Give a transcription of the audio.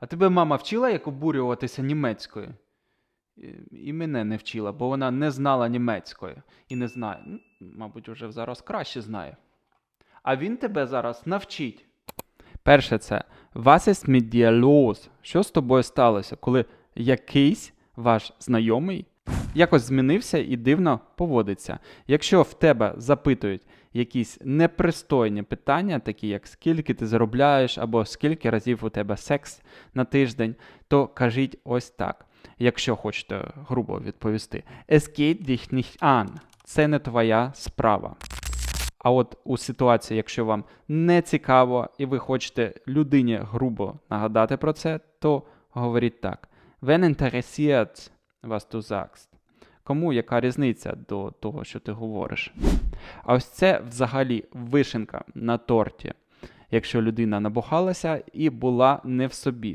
А тебе мама вчила, як обурюватися німецькою? І- мене не вчила, бо вона не знала німецької. І не знає. Мабуть, вже зараз краще знає. А він тебе зараз навчить. Перше це Was ist mit dir los? Що з тобою сталося, коли якийсь ваш знайомий якось змінився і дивно поводиться. Якщо в тебе запитують якісь непристойні питання, такі як скільки ти заробляєш, або скільки разів у тебе секс на тиждень, то кажіть ось так. Якщо хочете грубо відповісти, Es geht dich nicht an. Це не твоя справа. А от у ситуації, якщо вам не цікаво і ви хочете людині грубо нагадати про це, то говоріть так: Wenn interessiert, was du sagst. Кому яка різниця до того, що ти говориш? А ось це взагалі вишенка на торті, якщо людина набухалася і була не в собі.